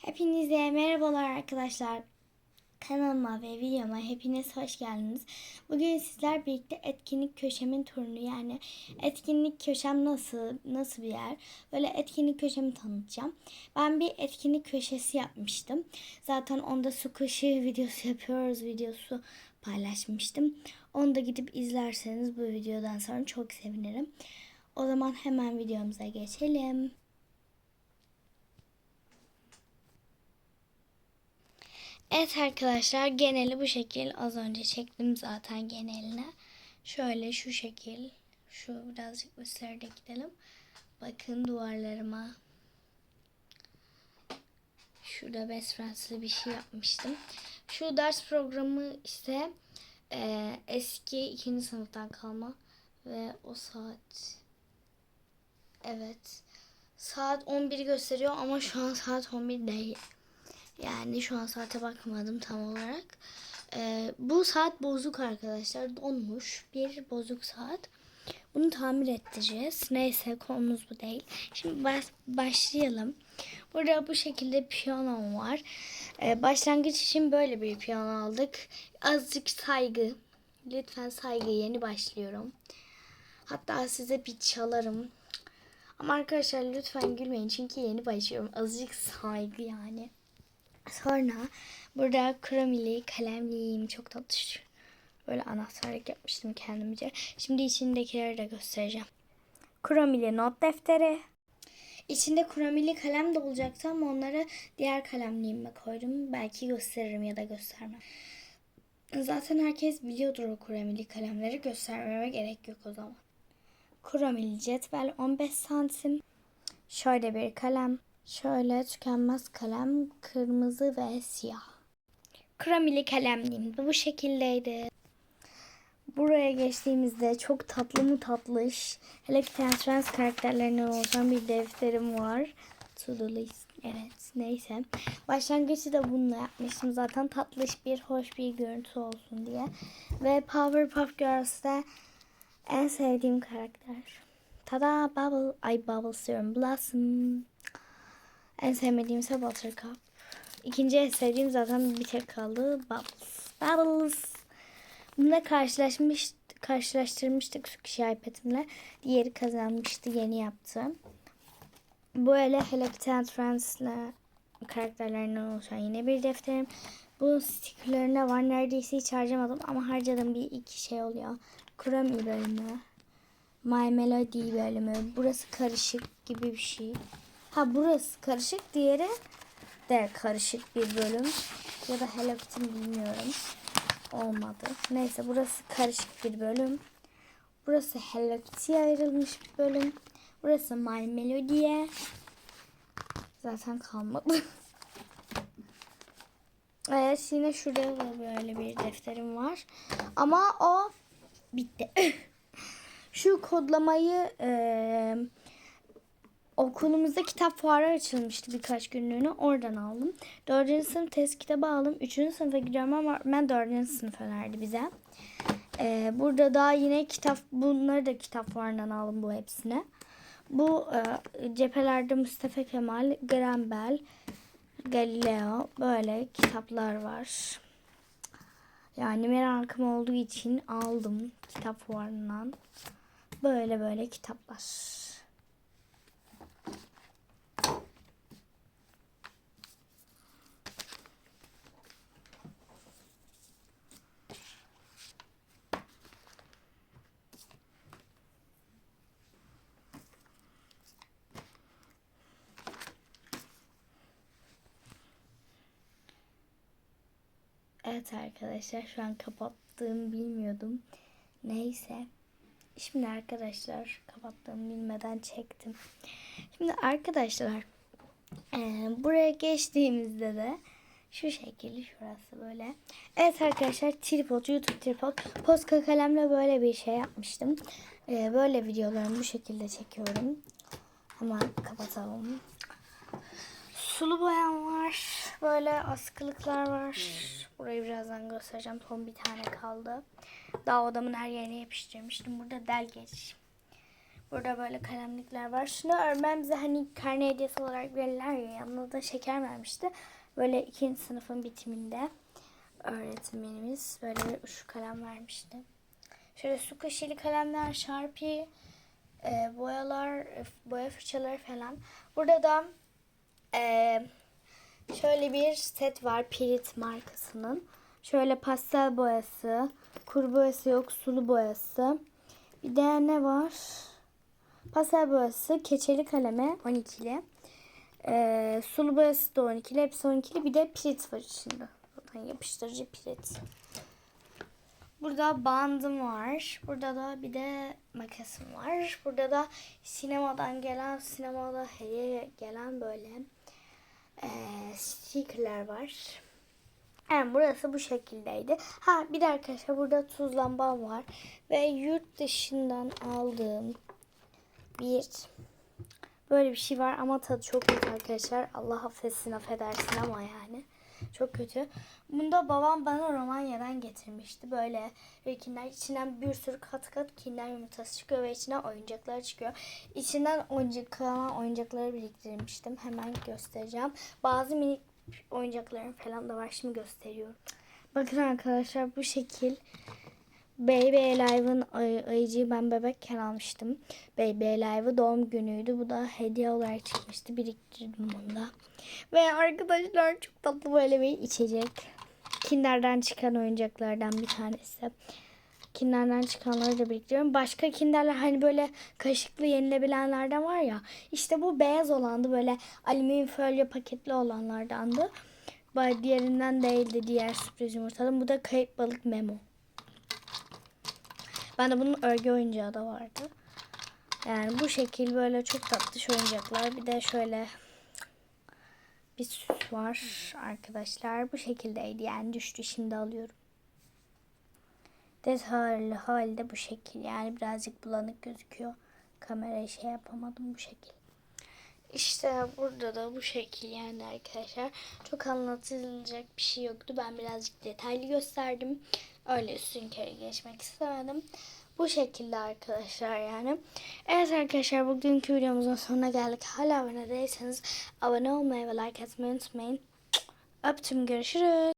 Hepinize merhabalar arkadaşlar. Kanalıma ve videoma hepiniz hoş geldiniz. Bugün sizler birlikte etkinlik köşemin turunu yani etkinlik köşem nasıl nasıl bir yer böyle etkinlik köşemi tanıtacağım. Ben bir etkinlik köşesi yapmıştım. Zaten onda su kışı videosu yapıyoruz videosu paylaşmıştım. Onu da gidip izlerseniz bu videodan sonra çok sevinirim. O zaman hemen videomuza geçelim. Evet arkadaşlar geneli bu şekil. Az önce çektim zaten geneline. Şöyle şu şekil. Şu birazcık üstlerde gidelim. Bakın duvarlarıma. Şurada best friends'lı bir şey yapmıştım. Şu ders programı ise e, eski ikinci sınıftan kalma. Ve o saat Evet. Saat 11 gösteriyor ama şu an saat 11 değil. Yani şu an saate bakmadım tam olarak. Ee, bu saat bozuk arkadaşlar. Donmuş. Bir bozuk saat. Bunu tamir ettireceğiz. Neyse konumuz bu değil. Şimdi baş, başlayalım. Burada bu şekilde piyano var. Ee, başlangıç için böyle bir piyano aldık. Azıcık saygı. Lütfen saygı yeni başlıyorum. Hatta size bir çalarım. Ama arkadaşlar lütfen gülmeyin çünkü yeni başlıyorum. Azıcık saygı yani. Sonra burada kromili kalemliyim. Çok tatlı. Böyle anahtarlık yapmıştım kendimce. Şimdi içindekileri de göstereceğim. Kromili not defteri. İçinde kromili kalem de olacaktı ama onları diğer kalemliğime koydum. Belki gösteririm ya da göstermem. Zaten herkes biliyordur o kromili kalemleri. Göstermeme gerek yok o zaman. Kromili cetvel 15 santim. Şöyle bir kalem. Şöyle tükenmez kalem kırmızı ve siyah. Kremili kalemliğim de bu şekildeydi. Buraya geçtiğimizde çok tatlı mı tatlış. Hele ki trans karakterlerine oluşan bir defterim var. To do list. Evet neyse. Başlangıcı da bununla yapmıştım. Zaten tatlış bir hoş bir görüntü olsun diye. Ve Powerpuff Girls'te en sevdiğim karakter. Tada Bubble. Ay Bubble Serum Blossom. En sevmediğim ise Buttercup. İkinci en sevdiğim zaten bir tek kaldı. Bubbles. Bubbles. Bununla karşılaşmış, karşılaştırmıştık su kişi iPad'imle. Diğeri kazanmıştı. Yeni yaptı. Bu ele Hello Kitty and karakterlerinden oluşan yine bir defterim. Bunun stickerlarında var. Neredeyse hiç harcamadım ama harcadım bir iki şey oluyor. Chromie bölümü. My Melody bölümü. Burası karışık gibi bir şey. Ha burası karışık. Diğeri de karışık bir bölüm. Ya da Hello Kitty bilmiyorum. Olmadı. Neyse burası karışık bir bölüm. Burası Hello Kitty'ye ayrılmış bir bölüm. Burası My Melody'ye. Zaten kalmadı. evet yine şurada da böyle bir defterim var. Ama o bitti. Şu kodlamayı eee okulumuzda kitap fuarı açılmıştı birkaç günlüğüne. Oradan aldım. Dördüncü sınıf test kitabı aldım. Üçüncü sınıfa gidiyorum ama ben dördüncü sınıf önerdi bize. Ee, burada daha yine kitap bunları da kitap fuarından aldım bu hepsine. Bu e, cephelerde Mustafa Kemal, Graham Galileo böyle kitaplar var. Yani merakım olduğu için aldım kitap fuarından. Böyle böyle kitaplar. Evet arkadaşlar şu an kapattığımı bilmiyordum. Neyse. Şimdi arkadaşlar kapattığımı bilmeden çektim. Şimdi arkadaşlar e, buraya geçtiğimizde de şu şekilde şurası böyle. Evet arkadaşlar tripod YouTube tripod Posca kalemle böyle bir şey yapmıştım. E, böyle videolarımı bu şekilde çekiyorum. Hemen kapatalım. Sulu boyam var. Böyle askılıklar var. Burayı birazdan göstereceğim. Son bir tane kaldı. Daha odamın her yerine yapıştırmıştım. Burada delgeç. Burada böyle kalemlikler var. Şunu öğretmen bize hani karne hediyesi olarak verirler ya yanına da şeker vermişti. Böyle ikinci sınıfın bitiminde öğretmenimiz böyle şu kalem vermişti. Şöyle su kaşeli kalemler, şarpi, e, boyalar, e, boya fırçaları falan. Burada da e, şöyle bir set var Pirit markasının. Şöyle pastel boyası, kuru boyası yok, sulu boyası. Bir de ne var? Pastel boyası, keçeli kaleme 12'li. E, sulu boyası da 12'li, hepsi 12'li. Bir de pirit var içinde. Zaten yapıştırıcı pirit. Burada bandım var. Burada da bir de makasım var. Burada da sinemadan gelen, sinemada hediye gelen böyle eee stickerler var. Yani burası bu şekildeydi. Ha bir de arkadaşlar burada tuz lambam var. Ve yurt dışından aldığım bir böyle bir şey var ama tadı çok kötü arkadaşlar. Allah affetsin affedersin ama yani. Çok kötü. Bunda babam bana Romanya'dan getirmişti. Böyle kinder içinden bir sürü kat kat kinder yumurtası çıkıyor ve içinden oyuncaklar çıkıyor. İçinden oyuncak kalan oyuncakları biriktirmiştim. Hemen göstereceğim. Bazı minik oyuncaklarım falan da var. Şimdi gösteriyorum. Bakın arkadaşlar bu şekil. Baby Alive'ın ay- ayıcıyı ben bebekken almıştım. Baby Alive'ı doğum günüydü. Bu da hediye olarak çıkmıştı. Biriktirdim bunu da. Ve arkadaşlar çok tatlı böyle bir içecek. Kinder'den çıkan oyuncaklardan bir tanesi. Kinder'den çıkanları da biriktiriyorum. Başka Kinder'ler hani böyle kaşıklı yenilebilenlerden var ya. İşte bu beyaz olandı. Böyle alüminyum folyo paketli olanlardandı. Diğerinden değildi. Diğer sürpriz yumurtadan. Bu da kayıp balık memo. Ben de bunun örgü oyuncağı da vardı. Yani bu şekil böyle çok tatlış oyuncaklar. Bir de şöyle bir süs var arkadaşlar. Bu şekildeydi yani düştü şimdi alıyorum. Detaylı halde bu şekil. Yani birazcık bulanık gözüküyor. Kamerayı şey yapamadım bu şekil. İşte burada da bu şekil yani arkadaşlar. Çok anlatılacak bir şey yoktu. Ben birazcık detaylı gösterdim. Öyle üstün kere geçmek istemedim. Bu şekilde arkadaşlar yani. Evet arkadaşlar bugünkü videomuzun sonuna geldik. Hala abone değilseniz abone olmayı ve like atmayı unutmayın. Öptüm görüşürüz.